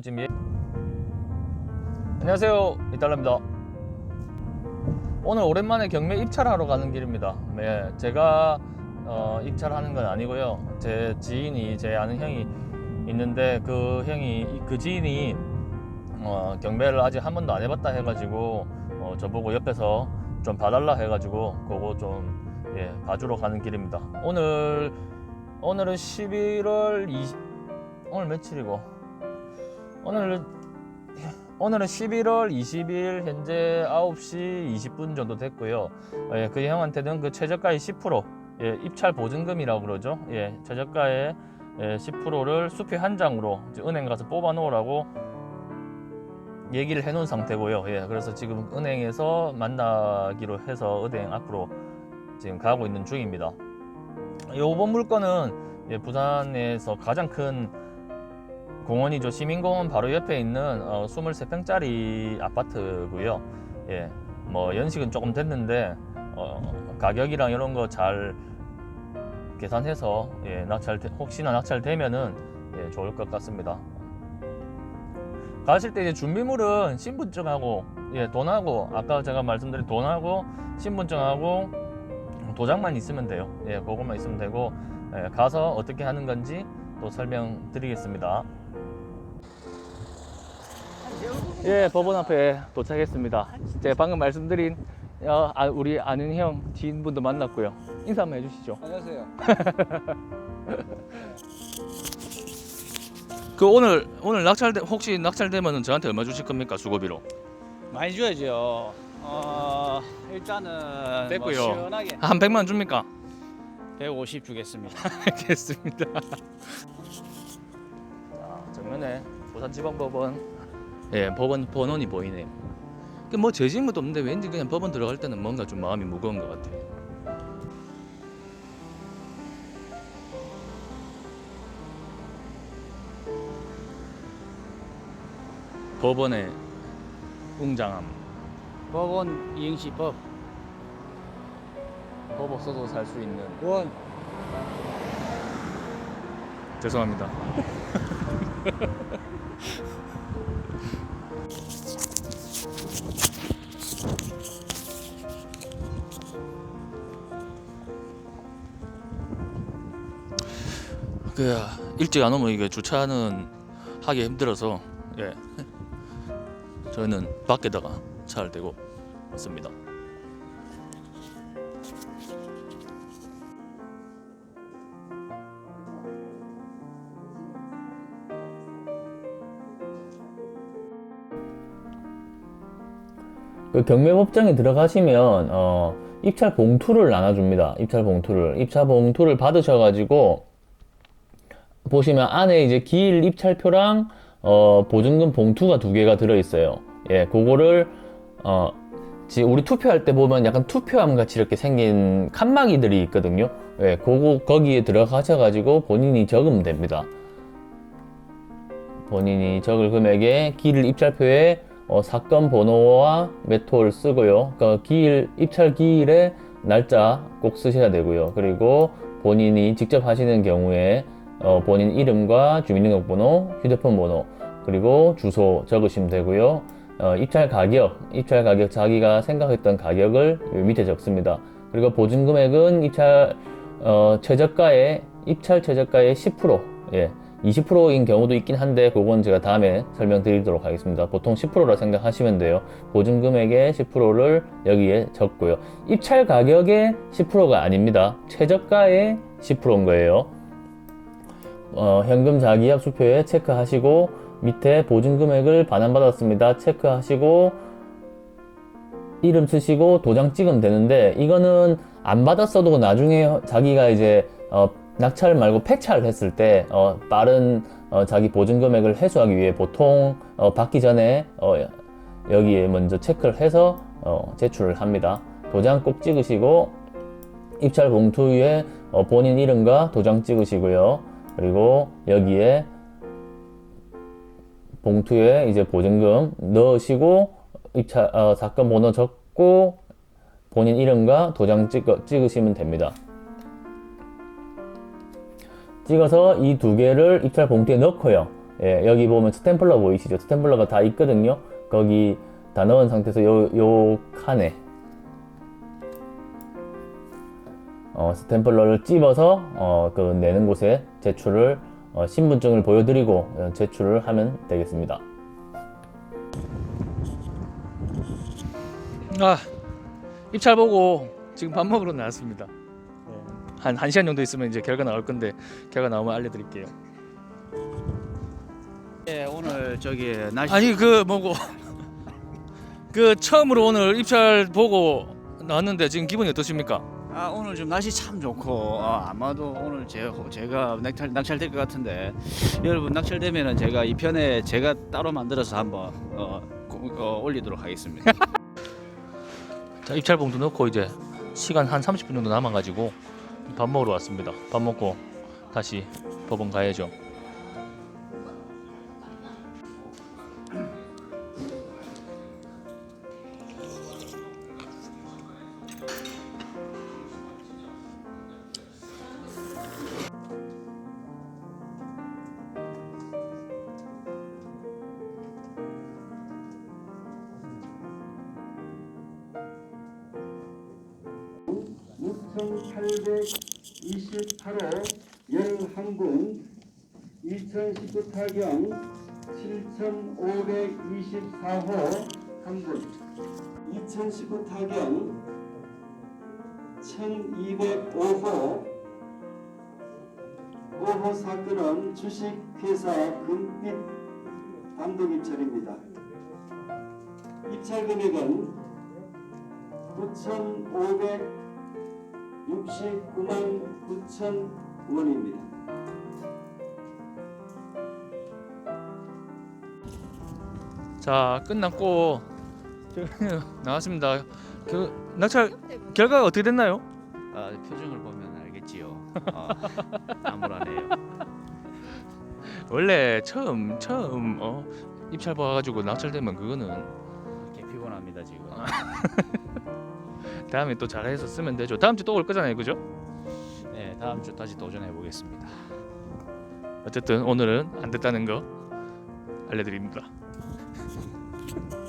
지금 예... 안녕하세요. 이달라입니다. 오늘 오랜만에 경매 입찰하러 가는 길입니다. 네, 제가 어, 입찰하는 건 아니고요. 제 지인이 제 아는 형이 있는데 그 형이 그 지인이 어, 경매를 아직 한 번도 안 해봤다 해가지고 어, 저보고 옆에서 좀 봐달라 해가지고 그거 좀 예, 봐주러 가는 길입니다. 오늘 오늘은 11월 20 오늘 며칠이고 오늘 오늘은 11월 20일 현재 9시 20분 정도 됐고요. 예, 그 형한테는 그 최저가의 10% 예, 입찰 보증금이라고 그러죠. 예, 최저가의 예, 10%를 수표 한 장으로 은행 가서 뽑아 놓으라고 얘기를 해 놓은 상태고요. 예, 그래서 지금 은행에서 만나기로 해서 은행 앞으로 지금 가고 있는 중입니다. 요번 물건은 예, 부산에서 가장 큰 공원이죠. 시민공원 바로 옆에 있는 어, 23평짜리 아파트고요. 예, 뭐 연식은 조금 됐는데 어, 가격이랑 이런 거 잘 계산해서 예, 낙찰 혹시나 낙찰되면은 예, 좋을 것 같습니다. 가실 때 이제 준비물은 신분증하고 예, 돈하고 아까 제가 말씀드린 돈하고 신분증하고 도장만 있으면 돼요. 예, 그것만 있으면 되고 예, 가서 어떻게 하는 건지 또 설명드리겠습니다. 예, 법원 앞에 도착했습니다. 제가 방금 말씀드린 어, 아, 우리 아는 형 지인분도 만났고요. 인사 한번 해주시죠. 안녕하세요. 그 오늘 오늘 낙찰 혹시 낙찰되면 저한테 얼마 주실 겁니까 수고비로? 많이 줘야죠. 어, 일단은 됐고요. 뭐 시원하게 한 100만 원 줍니까? 150 주겠습니다. 알겠습니다. 자, 정면에 부산지방법원 예 법원 번호이 보이네요. 그뭐 재진 것도 없는데 왠지 그냥 법원 들어갈 때는 뭔가 좀 마음이 무거운 것 같아요. 법원의 웅장함. 법원 이행시 법 법 없어도 살 수 있는. 원 죄송합니다. 그 일찍 안 오면 이게 주차는 하기 힘들어서 예 저희는 밖에다가 차를 대고 있습니다. 그 경매법정에 들어가시면 어, 입찰 봉투를 나눠줍니다. 입찰 봉투를 입찰 봉투를 받으셔가지고 보시면 안에 이제 기일 입찰표랑 어, 보증금 봉투가 두 개가 들어 있어요. 예, 그거를 어, 우리 투표할 때 보면 약간 투표함 같이 이렇게 생긴 칸막이들이 있거든요. 예, 그거 거기에 들어가셔가지고 본인이 적으면 됩니다. 본인이 적을 금액에 기일 입찰표에 어, 사건 번호와 메토를 쓰고요. 그 기일 입찰 기일에 날짜 꼭 쓰셔야 되고요. 그리고 본인이 직접 하시는 경우에 어, 본인 이름과 주민등록번호, 휴대폰 번호, 그리고 주소 적으시면 되고요. 어, 입찰 가격, 입찰 가격 자기가 생각했던 가격을 밑에 적습니다. 그리고 보증 금액은 입찰 어, 최저가의 입찰 최저가의 10%, 예, 20%인 경우도 있긴 한데 그건 제가 다음에 설명드리도록 하겠습니다. 보통 10%라 생각하시면 돼요. 보증 금액의 10%를 여기에 적고요. 입찰 가격의 10%가 아닙니다. 최저가의 10%인 거예요. 어, 현금 자기약 수표에 체크하시고 밑에 보증 금액을 반환받았습니다. 체크하시고 이름 쓰시고 도장 찍으면 되는데 이거는 안 받았어도 나중에 자기가 이제 어, 낙찰 말고 폐차를 했을 때 어, 빠른 어, 자기 보증 금액을 회수하기 위해 보통 어, 받기 전에 어, 여기에 먼저 체크를 해서 어, 제출을 합니다. 도장 꼭 찍으시고 입찰 봉투 위에 어, 본인 이름과 도장 찍으시고요. 그리고 여기에 봉투에 이제 보증금 넣으시고 입찰 어, 사건 번호 적고 본인 이름과 도장 찍어, 찍으시면 됩니다. 찍어서 이 두 개를 입찰 봉투에 넣고요. 예, 여기 보면 스탬플러 보이시죠? 스탬플러가 다 있거든요. 거기 다 넣은 상태에서 요, 요 칸에 어, 스탬플러를 찝어서 어, 그 내는 곳에 제출을 어, 신분증을 보여드리고 어, 제출을 하면 되겠습니다. 아 입찰 보고 지금 밥 먹으러 나왔습니다. 한 1시간 정도 있으면 이제 결과 나올 건데 결과 나오면 알려드릴게요. 예, 오늘 저기 날씨 아니 그 뭐고 그 처음으로 오늘 입찰 보고 나왔는데 지금 기분이 어떠십니까? 아 오늘 좀 날씨 참 좋고 어, 아마도 오늘 제, 제가 낙찰 낙찰될 것 같은데 여러분 낙찰되면은 제가 이 편에 제가 따로 만들어서 한번 어, 고- 어, 올리도록 하겠습니다. 자 입찰 봉투 넣고 이제 시간 한 30분 정도 남아가지고 밥 먹으러 왔습니다. 밥 먹고 다시 법원 가야죠. 호 1128호 열항공 2019 타경 7524호 항군 2019 타경 1205호 5호 사건은 주식회사 금빛 단독 입찰입니다. 입찰 금액은 9,500 69만 9천 원입니다. 자 끝났고 지금 나왔습니다. 그 낙찰 결과가 어떻게 됐나요? 아, 표정을 보면 알겠지요. 어, 암울하네요. 원래 처음 처음 어, 입찰 봐가지고 낙찰되면 그거는 이렇게 피곤합니다 지금. 다음에 또 잘해서 쓰면 되죠. 다음 주 또 올 거잖아요, 그죠? 네, 다음 주 다시 도전해 보겠습니다. 어쨌든 오늘은 안 됐다는 거 알려드립니다.